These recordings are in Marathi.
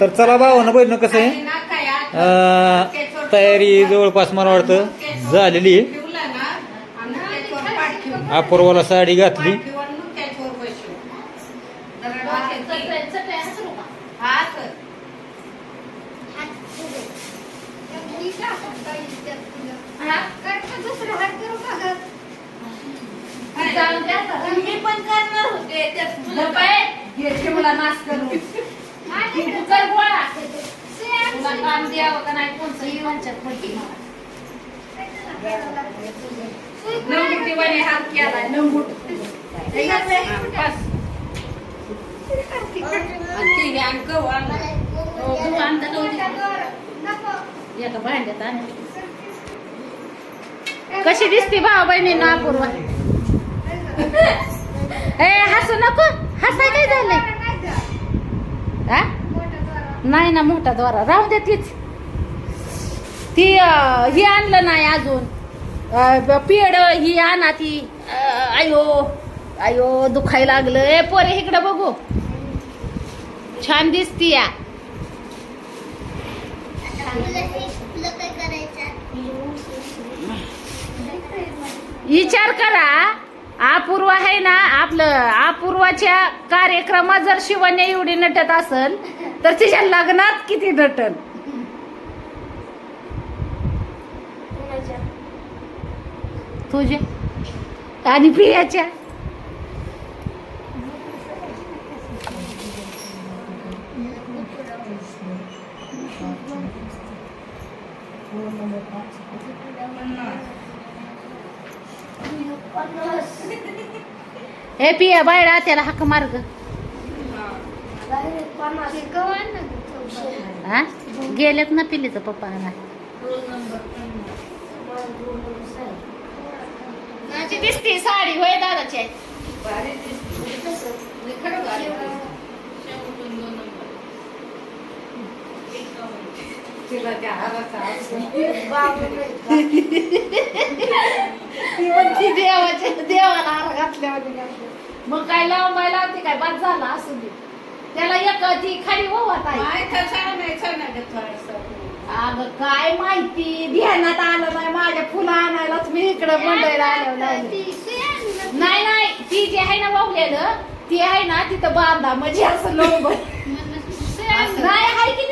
तर चला भावानं बहिणं कसं आहे? अं, तयारी जवळपास मला वाटतं झालेली आहे. अपूर्वाला साडी घातली. मी पण करणार होते. नाही कशी दिसते भाऊ बहिणींना अपूर्वा? ए हसू नको. हसाय काय झालंय? हा? नाही ना मोठा द्वारा. राहू दे तीच. ती हे ही आणलं नाही अजून. अं, पेड ही आणा ती. आयो आयो दुखायला लागलं. ए पोरे इकडं बघू. छान दिसती या. विचार करा. अपूर्व आहे ना आपलं अपूर्वाच्या कार्यक्रमात जर शिवण्या एवढी नटत असल तर तिच्या लग्नात किती नटन? तुझ्या? आणि प्रियाच्या? हे पिया बायडा त्याला हक्क मार्ग हा? गेलेत ना पिलीचं पप्पा माझी दिसती साडी होय दादाची. आहे. भारी दिसते. लई खरं भारी दिसते. तिला त्या हाराचा असं. ती म्हणती देवाच्या देवाला हार घातल्यावर मग काय लावून लावते काय? बाद झाला असू दे. त्याला एक ती खाली आहे थोडंसं. अगं काय माहिती? ध्यानात आलं नाही माझ्या फुलं आणायलाच मी इकडं मंडईला आलं नाही नाही ती जी आहे ना वावलेलं ती आहे ना तिथं बांधा म्हणजे असं लोंब नाही आहे की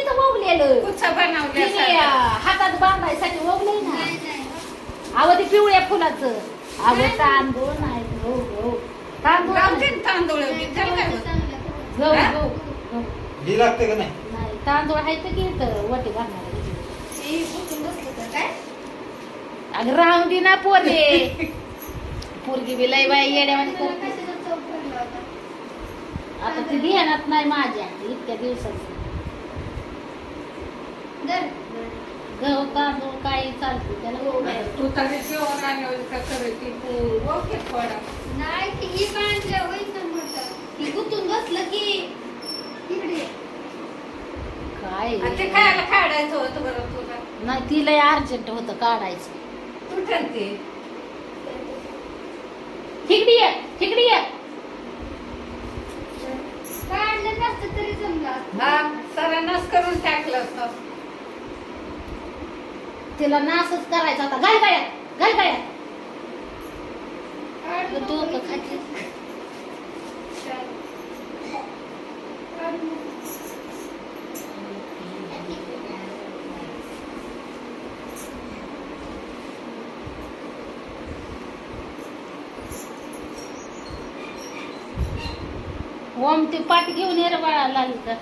हातात बांधायसाठी वगलंय ना. अव ते पिवळ्या फुलाचं. अव तांदूळ नाही. गहू गहू तांदूळ. तांदूळ? गहू हा? गहू. ही लागते का नाही? नाही तांदूळ आहे तर की इथं. वटी घालणार अगं राहून दे ना पोरे. पोरगी बी लय बाई करते. आता ती ध्यानात नाही माझ्या. इतक्या दिवसाचं. गहू तांदूळ काही चालते त्याला आहे. तू तरी जेवण आणलं का करायची तू खायला काढायचं होतं बरं तुला. नाही ती लय अर्जंट होतं काढायचं. तू? ठरते ठिकडी आहे ठिकडी आहे हा सरांनाच करून टाकलं असतं. तिला नासच करायचा होता. घाल गाड्या घाल गाड्या तू का खाते. ओम ते पाठ घेऊन ये रे बाळा तर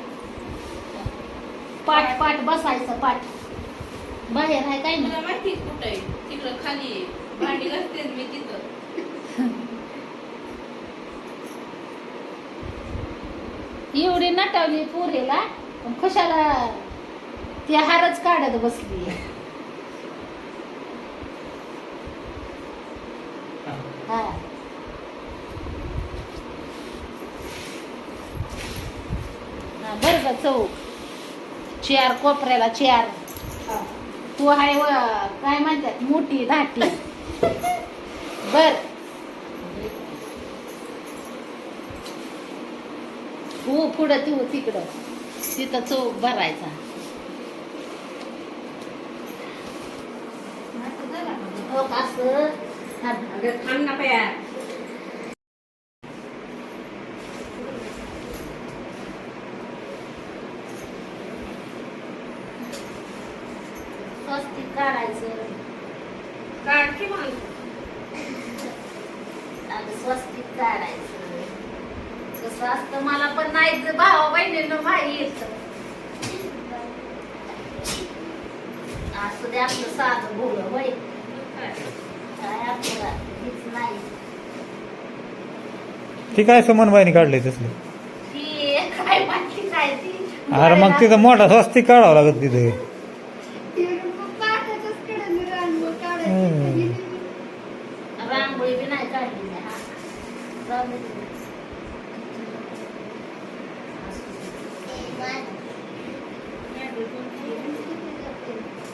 पाठ पाठ बसायचं पाठ. बाहेर आहे काय तुला नाही माहिती कुठं आहे. तिकडं खाली आहे. भांडी घासते मी तिथं. एवढी नटवली पोरीला पण खुशाला ती हारच काढत बसली हा. हा, बरं का चौक चेअर कोपऱ्याला चेअर तू आहे व काय म्हणतात? मोठी धाटी. बर. हो पुढं तू हो, तिकडं. तिथं चौक भरायचा. हो असं. थांब ना पया स्वस्तिक काढायचं काढ की मग आणि स्वस्तिक काढायचं कसं असतं मला पण नाही भावा बहिणीनं माही येत असं दे आपलं साधं बोल होय काय आपल्याला हेच नाही ती काय समन्वयाने काढलंय तसलं ती काय माहिती काय ती अरे मग तिथं मोठा स्वस्तिक काढावं लागत तिथे हम्म. रांगोळी बी नाही काढली मी हा जाऊ दे तिकडे.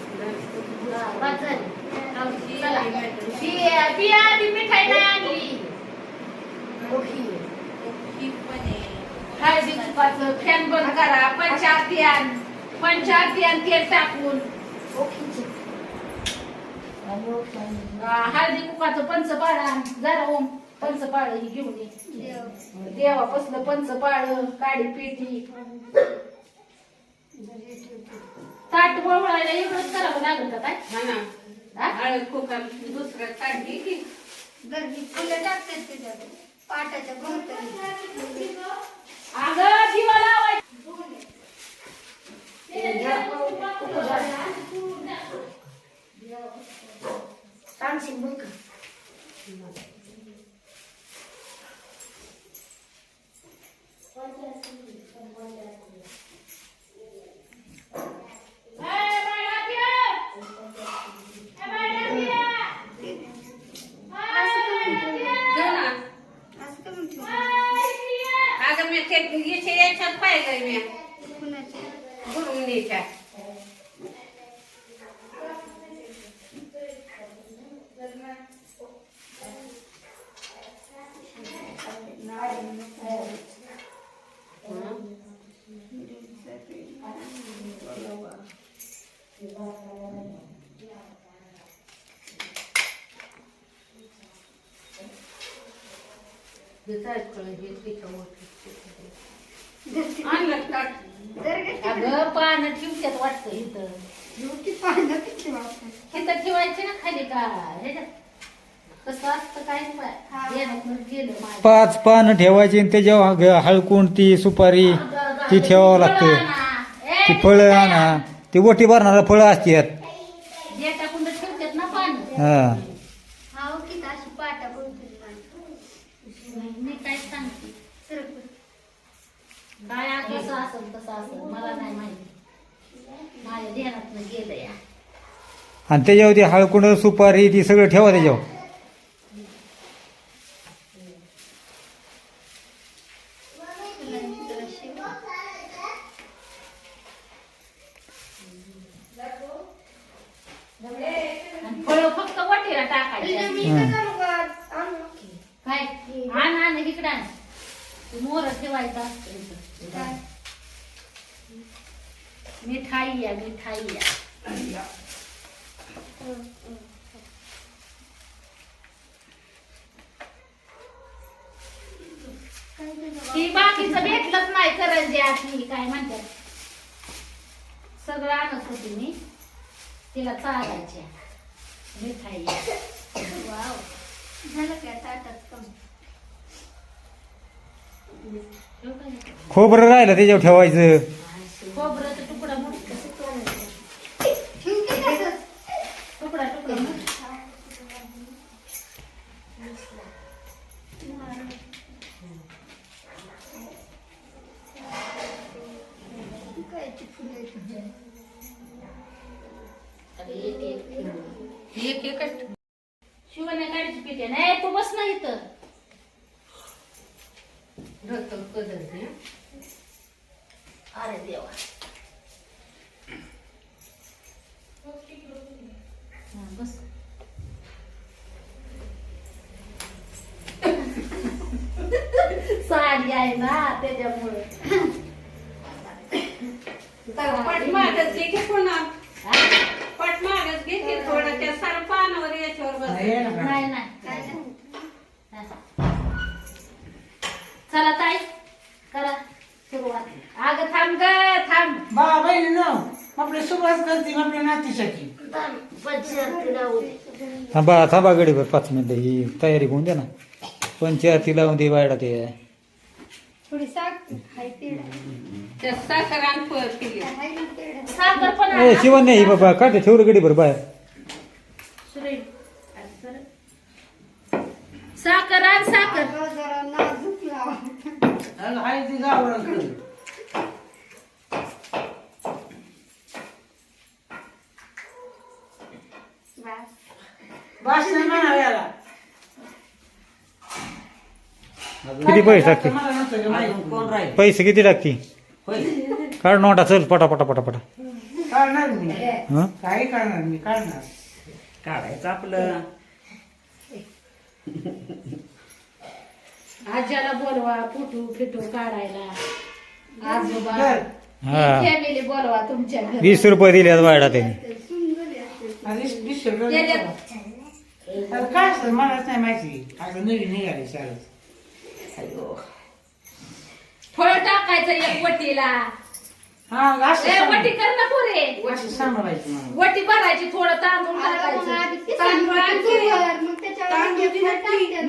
बस झाली. चला. बिया बिया आधी मिठाई नाही आणली ओके. हळदी तुपाचं फॅन बंद करा. पंचारती आण पंचारती आण तेल टाकून. हळदी कुकाचं पंचपाळ आण. जरा ओम पंचपाळ ही घेऊन ये. देवापासलं पंचपाळ काडी पेटी ताट वळवायला एवढंच करावं लागलं का काय हा ना. हा? हळद कुकर दुसरं काढली की. पाटाच्या अगं दिवा लावायचा सांगशील बघ 再来一遍 आणलं ताट जर का अगं पानं ठेवत्यात वाटतं इथं. ती पानं किती वापरतात इथं ठेवायचे ना खाली का? ह्याच्यात कसं असतं काय हा. ध्यानातनं गेलं माझ्या. पाच पानं ठेवायची आणि त्याच्यावर हळकुंड ती सुपारी ती ठेवावं लागतं. ती फळं आणा. ती ओटी भरणारा फळं असतात ठेवतात ना पाणी हा हो की अशी पाटा भोवताली बांधतात. मी काय सांगते सरकून. काय कसं असेल तसं असेल मला नाही माहिती. माझ्या ध्यानातनं गेलं या. आणि त्याच्यावरती हळकुंड सुपारी ती सगळं ठेवा त्याच्यावर नंतर शिव. आणि फळं फक्त वाटीला टाकायची मी हं. का करू गं? आणू. काय आण आण इकडं आण ते मोर ठेवायचं असतं इथं. काय? मिठाई या मिठाई या हं, हं. काय तुझं ती बाकीचं भेटलंच नाही करंज्या ती काय म्हणतात सगळं आणत होती मी तिला चालायच्या मिठाई वाव. झालं काय ताटात कम ठेवू का हे? खोबरं राहिलं त्याच्यावर ठेवायचं खोबऱ्याचा तुकडा मोठा ठेवू की तसंच? तुकडा तुकडा मोठा काय ती फुलं आहेत? आणि एक एक एक एकच. शिवाने काढायची पिटे नाही तू बस नाही तर रक्त कदरते अरे देवा. बस. साडी आहे ना त्याच्यामुळे. पुन्हा. पट मागच घे की थोडं त्या सारं पानावर याच्यावर बस. नाही नाही चला ताई करा सुरुवात. अगं थांब ग थांब. बाबा बहिणी ना आपले सुरुवात करते आपल्या नातीसाठी. थांबा थांबा गडीभर पाच मिनिटं. ही तयारी होऊन दे ना. पंचायती लावून दे बायडा ते. थोडी हाय त्या साखर आणि फळ केली हाय ना तेल साखर पण ए शिवण नाही बाबा काढते ठेवलं गडीभर बाहेर. सुरेल. साखर आण साखर. जरा नाजूक लावा. हाय ती बस. म्हणा याला. किती पैसे टाकते कोण राहील? पैसे किती टाकते होय काढ नोटा चल पटा पटा पटा पटा काढणार मी. हं? काही काढणार मी काढणार. काढायचं आपलं. आज्याला बोलवा फोटो फिटो काढायला. आजोबा कर. हा. फॅमिली बोलवा तुमच्या घरी. वीस रुपये दिले त्याने. आणि रुपये त्याच्यात- आता काय असतं मलाच नाही माहिती. आता नवीन निघाली अयो. फळ टाकायचं एक वटीला. हा ए, वटी सांग- कर ना पुरे. सांभाळायचं वटी भरायची थोडं तांदूळ टाकायचं.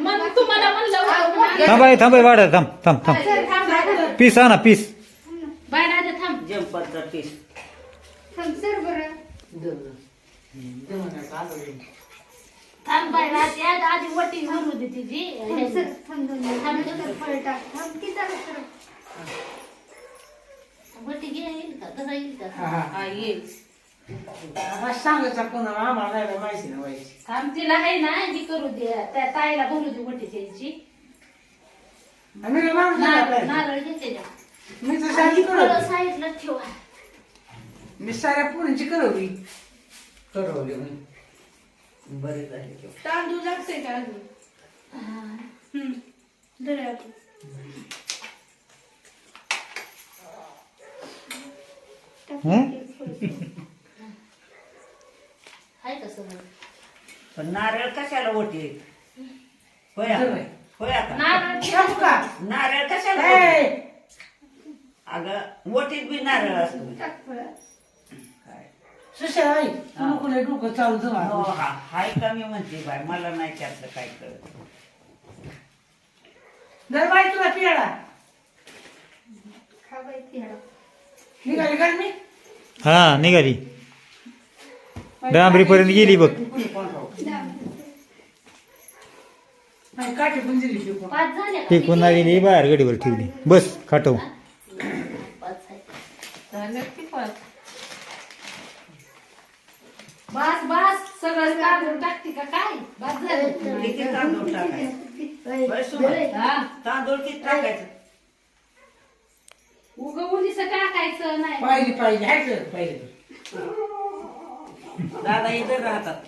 मग. मग तुम्हाला म्हणलं होतं ना. थांबा थांबा थांब. थांब थांब थांब, थांब. पीस आणा पीस. बाहेर आले थांब. जंपरचा पीस. थांब आधी वटी भरू दे तिची. थांब थांब दोन मिनिटं. थांब सर, फळ टाक. थांब किती झालं सर? वटी घे येईल का? तसा येईल का? हा, हा. हा येईल. आता सांगायचं कोणाला आम्हाला नाही माहिती ना व्हायची थांब तिला आहे ना ही करू दे. त्या ताईला भरू दे वटी त्याची. आम्ही काय माणूस नाही नारळ आपल्याला. नारळ घेते जा. मी तर आणि साडी फळं करवली साईडला ठेवा. मी साऱ्या पुरीची करवली करवली मी बरे झाले की. तांदूळ लागतंय का अजून? हम्म. धरा. आहे का सगळं पण नारळ कशाला ओटी? होय आता? होय. आता? नारळ सांगू का? नारळ कशाला ए, ओटीत? अगं ओटीत बी नारळ असतो. तू चालू हो, हा. हाय कमी म्हणते बाय? मला नाही त्यातलं काय कळत. दर बाई तुला पियाला खा बाई पिहाडा. निघाली का मी? हा निघाली. डांबरीपर्यंत गेली बघ. पाच का? पुन्हा गेली बाहेर गडीवर ठेवली. बस खाटव. पाच. आहे. बस बस. सगळं काढून टाकते का काय? बस झालं. किती तांदूळ टाकायचं. हा. तांदूळ किती टाकायचं? उग उलीस टाकायचं नाही. पाहिजे पाहिजे का पाहिजे दादा इथं राहतात.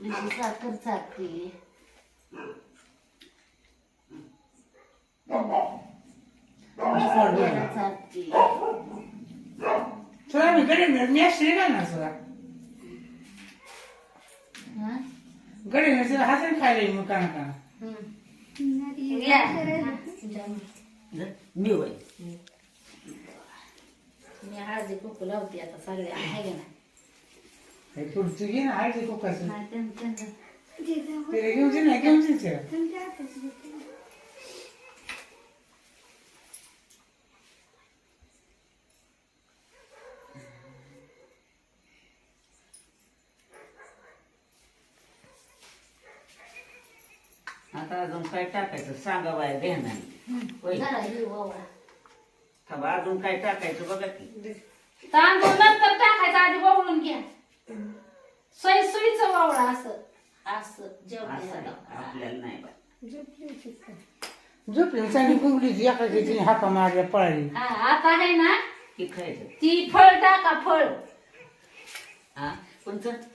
म्हणजे साखर चालते चालते तुला मी असते का ना तुला हा? गडे ना तुला हाताने खायला मग काना काना. मी होय मी हळदी कुकू लावते आता सगळे आहे का नाही हे घे ना आहे ते. आता अजून काय टाकायचं? सांगा बाय होय. थांबा, अजून काय टाकायचं बघा की. तांदूळ नंतर टाकायचा आधी वळून घ्या. सोयी सोयीचं वावळा असं असं असं जेवण नाही, आपल्याला नाही बा. झोपली चांगली हाका मारल्या पळाली. हा आता आहे ना हे खायचं ती फळ टाका फळ. हा?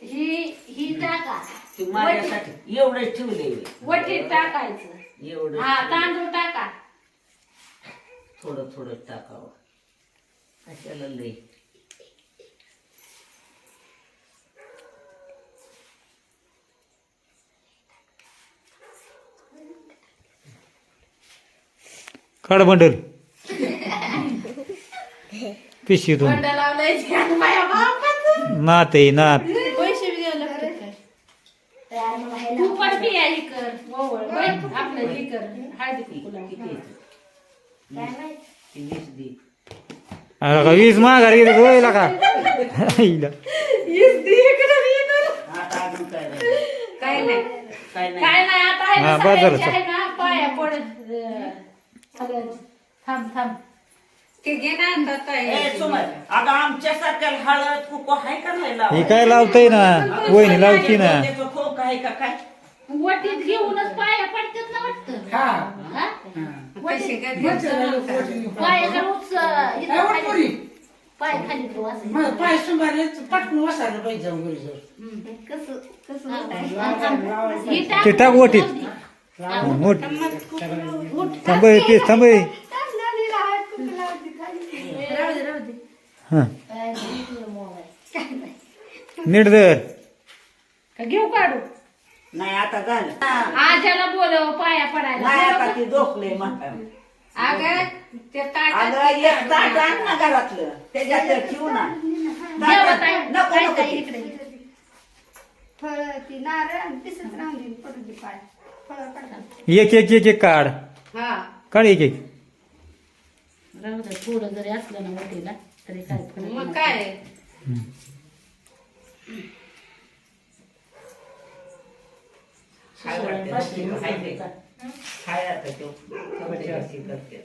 ही ही टाका. ते माझ्यासाठी एवढंच ठेवले वटी टाकायचं. एवढं हा तांदूळ टाका. थोडं थोडं टाकावं. कशाला लई काढ बंडल पिशवीतून बंड लावलाय आणि माझ्या बापाचं. नात आहे नात पैसे बी द्यावं लागतात काय तू पण बी आहे कर ओवळ होय आपलं हे कर हळदी कुंकू लाव. किती येतं? ते वीस दे. अरे का काय नाही. काय नाही. काय नाही आता आहे हा, झालं, सगळ्यांचे आहे ना पाया पड अं, सगळ्यांचे. थांब थांब. ते घे ना आता ताई. ए सुमन अगं आमच्या सारख्याला हळद कुको आहे का नाही हे? काय लावतय ना? वहिनी लावती ना? त्याचं खोक आहे का काय? वटीत घेऊनच पाया पडतात ना वाटतं. हा. हा? कशी काय पायाच्या उच इथं काय खाली- पोरी? पाय खाली ठेव असं. मग पाय सुंभारले पटकन वसायला पाहिजे जाऊन घरी जाऊन ही टाक. ते टाक वटीत. मोठ. थांब ते थांब हा नीट धर का घेऊ काढू? नाही आता झालं. आज्याला बोलव पाया नाही पडायला आता ती. अगं ते अगं एक ताट आण ना घरातलं. त्याच्यात ठेवू ना जेवा ताई. नको ताई, नको. ताई, ते. इकडे. फळ ती नारळ आणि तिसच राहून देईन पडू दे पाय. फळ पडतात एक एक एक एक काढ. हा. काढ एक एक. राहू दे थोडं जरी असलं ना वटीला तरी काय मग. काय? ते. आता तो. जबरदस्ती करते.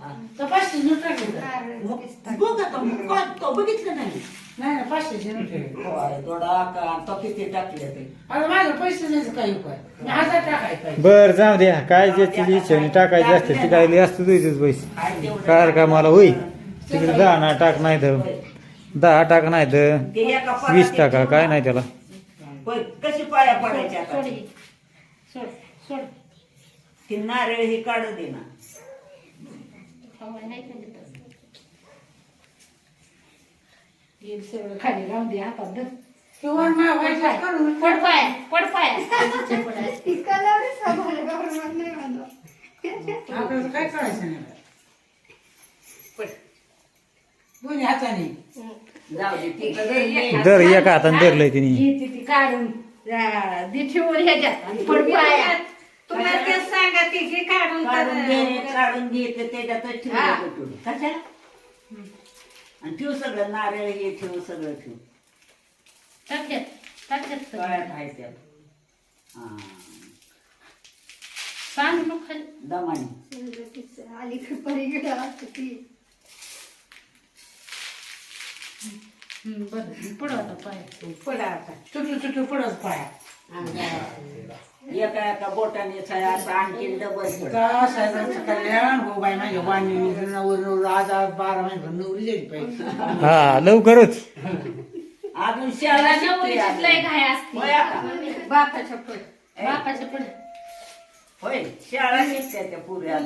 हा. तर पाचशे नोट टाकले का? नारळ मग बघ आता मग काय तो बघितलं नाही. नाही ना पाचशेचे नोट ठेवले होय, दोडा का तो किती टाकले ते? आता माझं पैसे द्यायचं काही उपाय. मी हजार टाकायचं पाहिजे बर जाऊ द्या. काय ज्याची इच्छा टाकायची असते ती काय असतं तुझेच पैसे. कार का मला? होई तिकडे दहा ना टाक नाही तर दहा टाक नाही तर वीस टाका काय नाही त्याला. कशी पाया पडायची आता? सोड ही. सोड सोड. ती नारळ ही काढू दे ना. खाली राहून दे हातात. किंवा पाय पड पाय पडायचं. ती कलर सांभाळल्यावर मग नाही म्हणलं आपल्याला काय करायचं हाताने. जाऊ दे ती. दर एका हाताने धरलंय तिने. ती ती काढून आ, दी ठेवून ह्याच्यात आणि पड पाया. तुला ते सांगा ती घे काढून काढून घे तर- काढून घे ते त्याच्यातच ठेवू हा. नको ठेवू. कशाला? आणि ठेव सगळं नारळ हे ठेव सगळं ठेव. टाक्यात टाक्यात कळ्यात आहे त्यात. हा. सांग मग. खाली दमाने अलीकडे पलीकडे असते. ती बरं पड आता पाय पुढं आता चुटू चुटू पडत पाया एका एका बोटाने आणखीन डबल ठेव. का साहेबांचं कल्याण हो बाई माझ्या वाणी नवर नवर आज आज बारा महिने नवरी जाईल पाहिजे हा लवकरच अजून शाळा शिकते होय आता. बापाच्या पुढे बापाच्या पुढे होय शाळा शिकते त्या पुऱ्या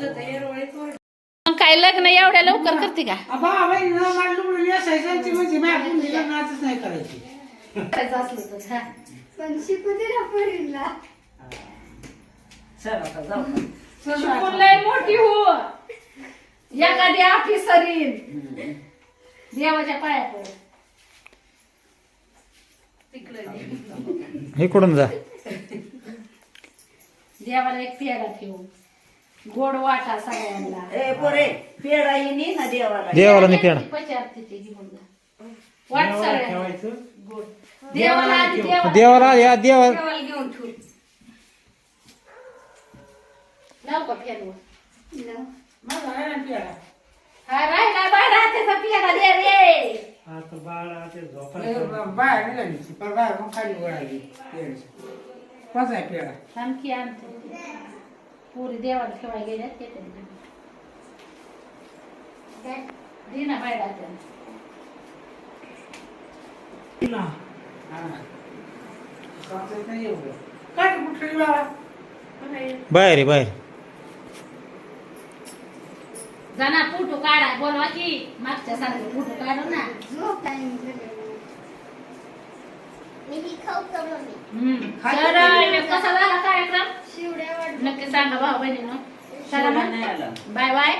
मग काय लग्न एवढ्या लवकर करते का? बा बाई न मला लुगडून असायचं आणि ती म्हणजे नाही करायची. करायचं असलं तर हा. पण शिकू दे ना पोरीला चल आता जाऊ. शिकून लय मोठी हो. एखादी ऑफिसरीन देवाच्या पाया पड तिकडे. इकडून जा. देवाला एक पेढा ठेवू गोड वाटा सगळ्यांना. ए पोरे पेडा ही नी ना देवाला. देवाला नाही पेडा पचारते ते घेऊन जा वाट सगळ्यांना. ठेवायचं? गोड. देवाला आधी देवाला देवाला या देवा देवाला घेऊन ठेव. लाव का फेरवं न. माझा आहे ना पियाला हा राहिला. बाय राहतेचा पेढा दे रे. आता बाळा ते झोपायचं. बाहेर नाही लागली पर बाहेर मग खाली वळाली. पेढ्याची. कोणता आहे पेढा? आणखी आणते पुरी देवाला ठेवायला गेल्यात ते. दे ना बाहेर आहे बाहेर जा ना फोटो काढा. बोलवा की मागच्या सारखे फोटो काढू ना झोप टाइम झाले हम्म. तर हे कसा झाला कार्यक्रम नक्की सांगा भाऊ आला. Bye bye.